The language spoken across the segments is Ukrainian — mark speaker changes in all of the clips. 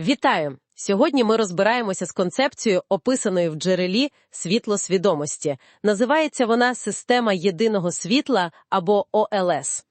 Speaker 1: Вітаю! Сьогодні ми розбираємося з концепцією, описаною в джерелі світлосвідомості. Називається вона система єдиного світла або ОЛС.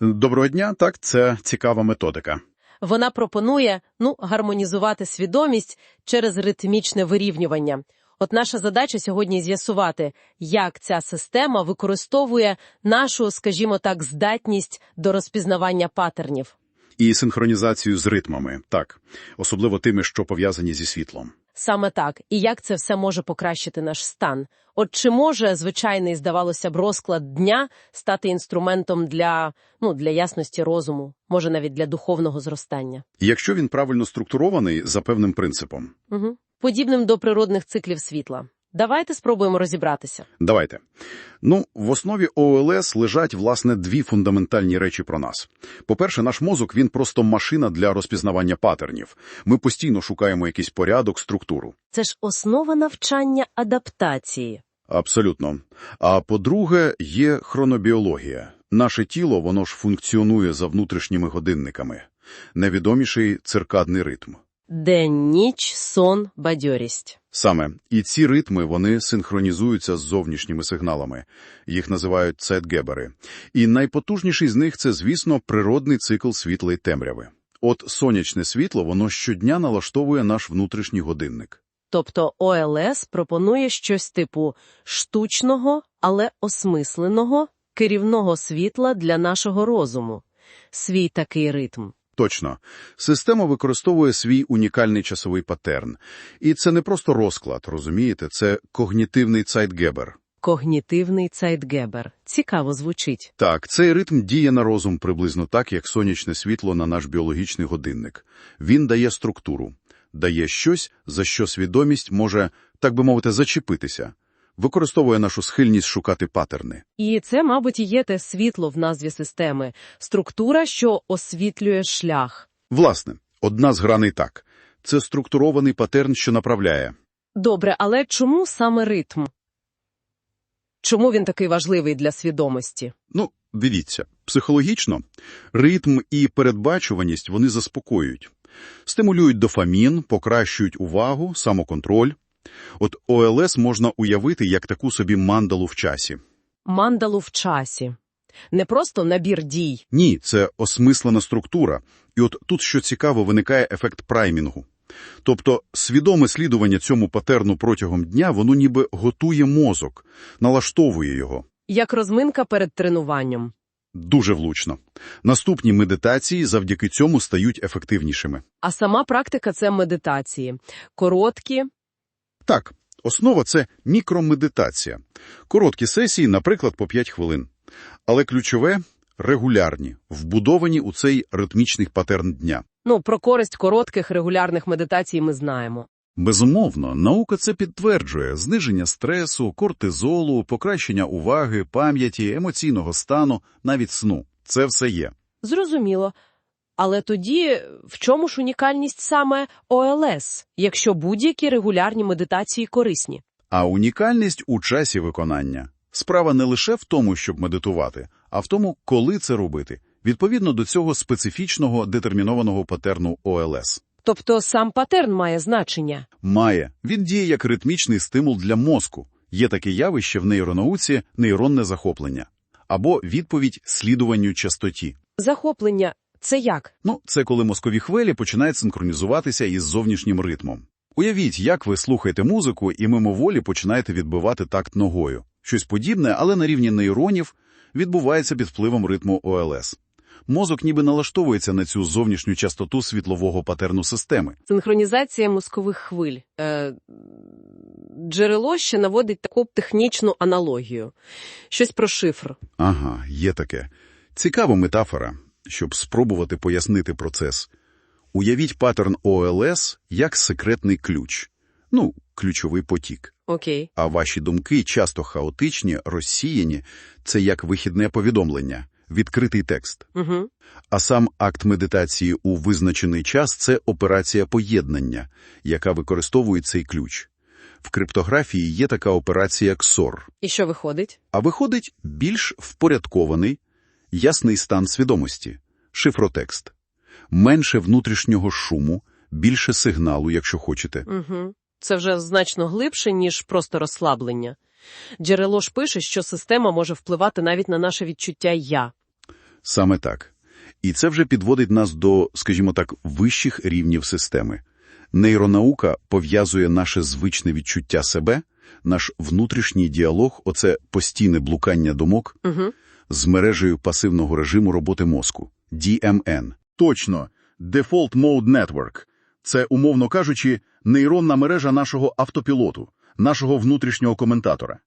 Speaker 2: Доброго дня, так, це цікава методика.
Speaker 1: Вона пропонує ну, гармонізувати свідомість через ритмічне вирівнювання. От наша задача сьогодні з'ясувати, як ця система використовує нашу, скажімо так, здатність до розпізнавання патернів.
Speaker 2: І синхронізацію з ритмами, так, особливо тими, що пов'язані зі світлом.
Speaker 1: Саме так. І як це все може покращити наш стан? От чи може звичайний, здавалося б, розклад дня стати інструментом для, ну, для ясності розуму, може навіть для духовного зростання?
Speaker 2: Якщо він правильно структурований за певним принципом.
Speaker 1: Угу. Подібним до природних циклів світла. Давайте спробуємо розібратися.
Speaker 2: Давайте. Ну, в основі ОЛС лежать, власне, дві фундаментальні речі про нас. По-перше, наш мозок, він просто машина для розпізнавання патернів. Ми постійно шукаємо якийсь порядок, структуру.
Speaker 1: Це ж основа навчання адаптації.
Speaker 2: Абсолютно. А по-друге, є хронобіологія. Наше тіло, воно ж функціонує за внутрішніми годинниками. Невідоміший циркадний ритм.
Speaker 1: День, ніч, сон, бадьорість.
Speaker 2: Саме. І ці ритми, вони синхронізуються з зовнішніми сигналами. Їх називають цетгебери. І найпотужніший з них – це, звісно, природний цикл світла й темряви. От сонячне світло, воно щодня налаштовує наш внутрішній годинник.
Speaker 1: Тобто ОЛС пропонує щось типу штучного, але осмисленого, керівного світла для нашого розуму. Свій такий ритм.
Speaker 2: Точно. Система використовує свій унікальний часовий патерн. І це не просто розклад, розумієте? Це когнітивний цайтгебер.
Speaker 1: Когнітивний цайтгебер. Цікаво звучить.
Speaker 2: Так, цей ритм діє на розум приблизно так, як сонячне світло на наш біологічний годинник. Він дає структуру, дає щось, за що свідомість може, так би мовити, зачепитися. Використовує нашу схильність шукати патерни.
Speaker 1: І це, мабуть, і є те світло в назві системи. Структура, що освітлює шлях.
Speaker 2: Власне, одна з граней так. Це структурований патерн, що направляє.
Speaker 1: Добре, але чому саме ритм? Чому він такий важливий для свідомості?
Speaker 2: Ну, дивіться, психологічно ритм і передбачуваність вони заспокоюють. Стимулюють дофамін, покращують увагу, самоконтроль. От ОЛС можна уявити як таку собі мандалу в часі.
Speaker 1: Мандалу в часі. Не просто набір дій.
Speaker 2: Ні, це осмислена структура. І от тут, що цікаво, виникає ефект праймінгу. Тобто свідоме слідування цьому патерну протягом дня, воно ніби готує мозок, налаштовує його.
Speaker 1: Як розминка перед тренуванням.
Speaker 2: Дуже влучно. Наступні медитації завдяки цьому стають ефективнішими.
Speaker 1: А сама практика – це медитації. Короткі,
Speaker 2: Так, основа – це мікромедитація. Короткі сесії, наприклад, по 5 хвилин. Але ключове – регулярні, вбудовані у цей ритмічний патерн дня.
Speaker 1: ну, про користь коротких регулярних медитацій ми знаємо.
Speaker 2: Безумовно, наука це підтверджує зниження стресу, кортизолу, покращення уваги, пам'яті, емоційного стану, навіть сну. Це все є.
Speaker 1: Зрозуміло. Але тоді в чому ж унікальність саме ОЛС, якщо будь-які регулярні медитації корисні?
Speaker 2: А унікальність у часі виконання. Справа не лише в тому, щоб медитувати, а в тому, коли це робити, відповідно до цього специфічного детермінованого патерну ОЛС.
Speaker 1: Тобто сам патерн має значення.
Speaker 2: Має. Він діє як ритмічний стимул для мозку. Є таке явище в нейронауці – нейронне захоплення. Або відповідь слідуванню частоті.
Speaker 1: Захоплення – це як?
Speaker 2: Ну, це коли мозкові хвилі починають синхронізуватися із зовнішнім ритмом. Уявіть, як ви слухаєте музику і мимоволі починаєте відбивати такт ногою. Щось подібне, але на рівні нейронів відбувається під впливом ритму ОЛС. Мозок ніби налаштовується на цю зовнішню частоту світлового патерну системи.
Speaker 1: Синхронізація мозкових хвиль. Е, джерело ще наводить таку технічну аналогію. Щось про шифр.
Speaker 2: Ага, є таке. Цікава метафора, щоб спробувати пояснити процес. Уявіть паттерн ОЛС як секретний ключ. Ну, ключовий потік.
Speaker 1: Окей.
Speaker 2: А ваші думки часто хаотичні, розсіяні – це як вихідне повідомлення, відкритий текст.
Speaker 1: Угу.
Speaker 2: А сам акт медитації у визначений час – це операція поєднання, яка використовує цей ключ. В криптографії є така операція XOR.
Speaker 1: І що виходить?
Speaker 2: А виходить більш впорядкований, ясний стан свідомості, шифротекст. Менше внутрішнього шуму,
Speaker 3: більше сигналу, якщо хочете.
Speaker 1: Угу. Це вже значно глибше, ніж просто розслаблення. Джерело ж пише, що система може впливати навіть на наше відчуття «я».
Speaker 3: Саме так. І це вже підводить нас до, скажімо так, вищих рівнів системи. Нейронаука пов'язує наше звичне відчуття себе, наш внутрішній діалог, оце постійне блукання думок,
Speaker 1: Угу.
Speaker 3: З мережею пасивного режиму роботи мозку – DMN.
Speaker 2: Точно. Default Mode Network – це, умовно кажучи, нейронна мережа нашого автопілоту, нашого внутрішнього коментатора.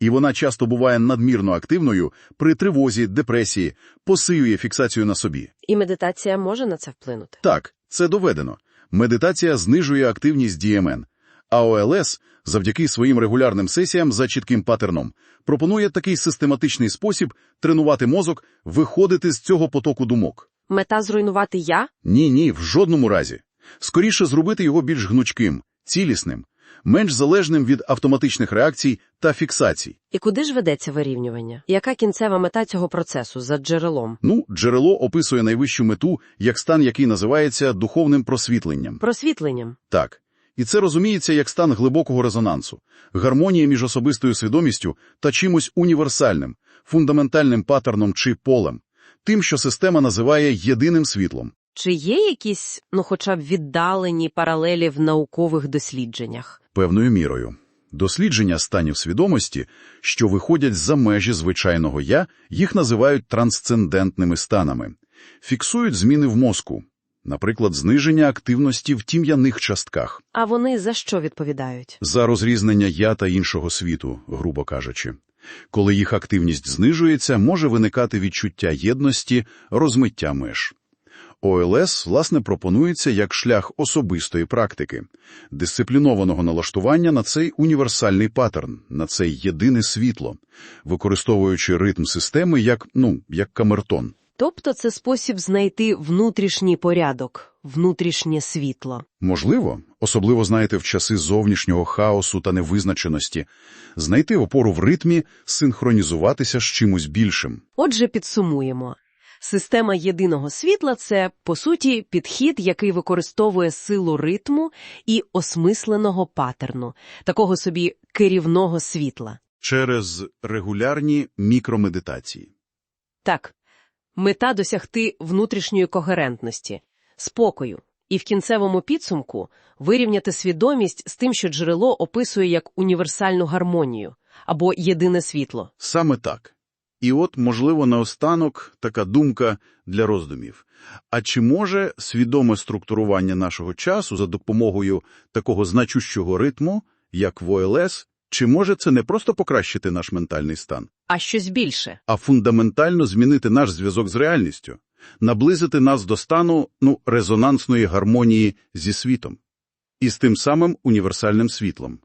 Speaker 2: І вона часто буває надмірно активною при тривозі, депресії, посилює фіксацію на собі.
Speaker 1: І медитація може на це вплинути.
Speaker 2: Так, це доведено. Медитація знижує активність DMN, а ОЛС, завдяки своїм регулярним сесіям за чітким патерном, пропонує такий систематичний спосіб тренувати мозок, виходити з цього потоку думок.
Speaker 1: Мета зруйнувати «я»?
Speaker 2: Ні-ні, в жодному разі. Скоріше зробити його більш гнучким, цілісним, менш залежним від автоматичних реакцій та фіксацій.
Speaker 1: І куди ж ведеться вирівнювання? Яка кінцева мета цього процесу за джерелом?
Speaker 2: Ну, джерело описує найвищу мету як стан, який називається духовним просвітленням.
Speaker 1: Просвітленням.
Speaker 2: Так. І це розуміється як стан глибокого резонансу, гармонія між особистою свідомістю та чимось універсальним, фундаментальним паттерном чи полем, тим, що система називає єдиним світлом.
Speaker 1: Чи є якісь, ну хоча б віддалені паралелі в наукових дослідженнях?
Speaker 2: Певною мірою. Дослідження станів свідомості, що виходять за межі звичайного «я», їх називають трансцендентними станами. Фіксують зміни в мозку, наприклад, зниження активності в тім'яних частках,
Speaker 1: А вони за що відповідають?
Speaker 2: за розрізнення «я» та іншого світу, грубо кажучи. Коли їх активність знижується, може виникати відчуття єдності, розмиття меж. ОЛС, власне, пропонується як шлях особистої практики, дисциплінованого налаштування на цей універсальний паттерн, на це єдине світло, використовуючи ритм системи як, ну, як камертон.
Speaker 1: Тобто це спосіб знайти внутрішній порядок, внутрішнє світло.
Speaker 2: Можливо, особливо, знаєте, в часи зовнішнього хаосу та невизначеності, знайти опору в ритмі, синхронізуватися з чимось більшим.
Speaker 1: Отже, підсумуємо. Система єдиного світла – це, по суті, підхід, який використовує силу ритму і осмисленого патерну, такого собі керівного світла.
Speaker 2: Через регулярні мікромедитації.
Speaker 1: Так, мета досягти внутрішньої когерентності, спокою і в кінцевому підсумку вирівняти свідомість з тим, що джерело описує як універсальну гармонію або єдине світло.
Speaker 2: Саме так. І от, можливо, наостанок така думка для роздумів. А чи може свідоме структурування нашого часу за допомогою такого значущого ритму, як в ОЛС, чи може це не просто покращити наш ментальний стан,
Speaker 1: А щось більше.
Speaker 2: а фундаментально змінити наш зв'язок з реальністю, наблизити нас до стану ну, резонансної гармонії зі світом і з тим самим універсальним світлом?